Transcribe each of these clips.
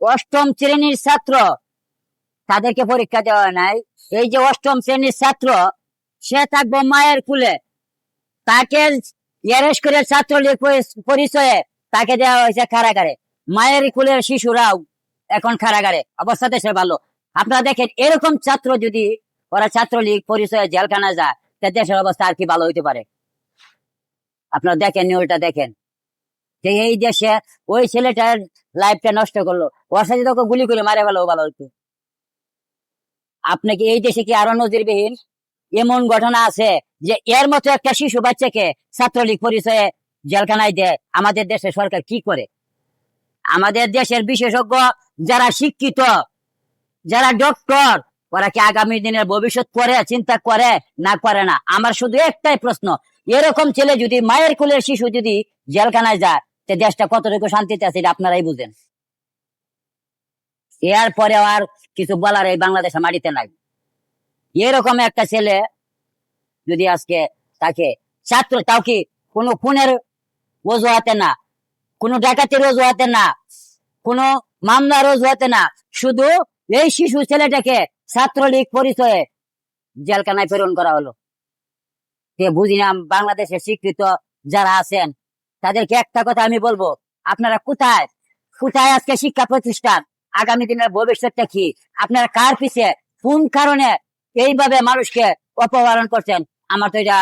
অষ্টম শ্রেণির ছাত্র, তাদেরকে পরীক্ষা দেওয়া নাই। এই যে অষ্টম শ্রেণির ছাত্র, সে থাকব মায়ের কুলে। তাকে অ্যারেস্ট করে ছাত্রলীগ পরিচয়ে তাকে দেওয়া হয়েছে কারাগারে। মায়ের কুলের শিশুরাও এখন কারাগারে। অবস্থা দেশে ভালো। আপনারা দেখেন, এরকম ছাত্র যদি ওরা ছাত্রলীগ পরিচয়ে জেলখানা যায়, তা দেশের অবস্থা আর কি ভালো হইতে পারে? আপনারা দেখেন, নিউজটা দেখেন। যে এই দেশে ওই ছেলেটার লাইফটা নষ্ট করল। ওর সাথে তোকে গুলি করে মারে ভালো হতো আপনি কি এই দেশে কি আরও নজিরবিহীন? এমন ঘটনা আছে যে এর মতো একটা শিশু বাচ্চাকে ছাত্রলীগ পরিচয়ে জেলখানায় দেয়। আমাদের দেশে সরকার কি করে? আমাদের দেশের বিশেষজ্ঞ যারা শিক্ষিত, যারা ডক্টর ওরা কি আগামী দিনের ভবিষ্যৎ করে, চিন্তা করে, না করে না? আমার শুধু একটাই প্রশ্ন, এরকম ছেলে যদি মায়ের কোলের শিশু যদি জেলখানায় যায় তে দেশটা কতটুকু শান্তিতে আছে আপনারাই বুঝেন। এর পরে আর কিছু বলার এই বাংলাদেশের মাটিতে নাই। এরকম একটা ছেলে যদি আজকে তাকে ছাত্র, তাও কি কোনো খুনের অজুহাতে না, কোনো ডাকাতির অজুহাতে না, কোনো মামলার অজুহাতে না, শুধু এই শিশু ছেলেটাকে ছাত্রলীগ পরিচয়ে জেলখানায় প্রেরণ করা হলো। তে বুঝি না বাংলাদেশের স্বীকৃত যারা আছেন তাদেরকে একটা কথা আমি বলব, আপনারা কোথায়? কোথায় আজকে শিক্ষা প্রতিষ্ঠান? আগামী দিনের ভবিষ্যৎটা কি? আপনারা কার পিছে, কোন কারণে এইভাবে মানুষকে অপহরণ করছেন? আমার তো এটা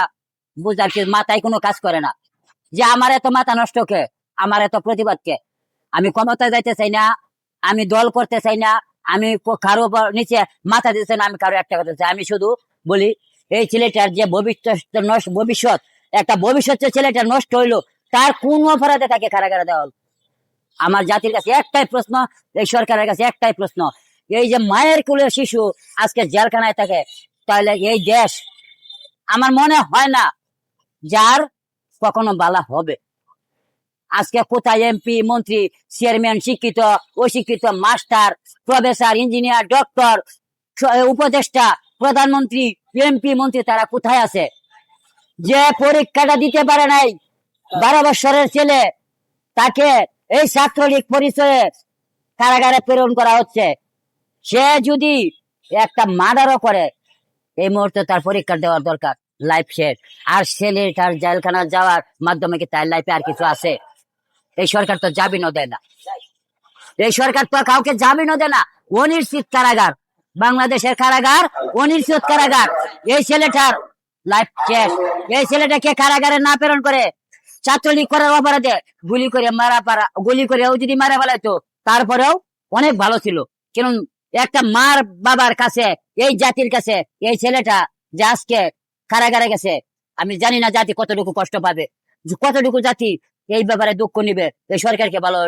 বুঝার কি মাথায় কোনো কাজ করে না। যে আমার এত মাথা নষ্ট কে? আমার এত প্রতিবাদ কে? আমি ক্ষমতায় যাইতে চাই না, আমি দল করতে চাই না, আমি কারও নিচে মাথা দিতে চাই না, আমি কারও একটা কথা চাই। আমি শুধু বলি, এই ছেলেটার যে ভবিষ্যৎ ভবিষ্যৎ, একটা ভবিষ্যৎ ছেলেটা নষ্ট হইল তার কোন অপরাধে তাকে কারাগারে দেওয়া? আমার জাতির কাছে একটাই প্রশ্ন, এই সরকারের কাছে একটাই প্রশ্ন। এই যে মায়ের কুলের শিশু আজকে জেলখানায় থাকে, তাহলে এই দেশ আমার মনে হয় না যার কখনো বালা হবে। আজকে কোথায় এমপি, মন্ত্রী, চেয়ারম্যান, শিক্ষিত, অশিক্ষিত, মাস্টার, প্রফেসর, ইঞ্জিনিয়ার, ডক্টর, উপদেষ্টা, প্রধানমন্ত্রী, এমপি, মন্ত্রী, তারা কোথায় আছে? যে পরীক্ষাটা দিতে পারে নাই বারো বছরের ছেলে, তাকে এই ছাত্রলীগ পরিচয়ে কারাগারে প্রেরণ করা হচ্ছে। সে যদি একটা মার্ডারও করে, এই মুহূর্তে তার পরীক্ষা দেওয়ার দরকার লাইফ শেষ। আর ছেলেটার জেলখানা যাওয়ার মাধ্যমে কি তার লাইফে আর কিছু আছে? এই সরকার তো জামিনও দেয় না। এই সরকার তো কাউকে জামিনও দেয় না। অনিশ্চিত কারাগার, বাংলাদেশের কারাগার, অনিশ্চিত কারাগার। এই ছেলেটার লাইফ শেষ। এই ছেলেটাকে কারাগারে না প্রেরণ করে ছাত্রলীগ করার অপরাধে গুলি করে মারা পারা, গুলি করেও যদি মারা ফেলাইতো, তারপরেও অনেক ভালো ছিল। কারণ একটা মার বাবার কাছে, এই জাতির কাছে, এই ছেলেটা যে আজকে কারাগারে গেছে, আমি জানি না জাতি কতটুকু কষ্ট পাবে। কতটুকু জাতি এই ব্যাপারে দুঃখ নিবে, এই সরকারকে ভালো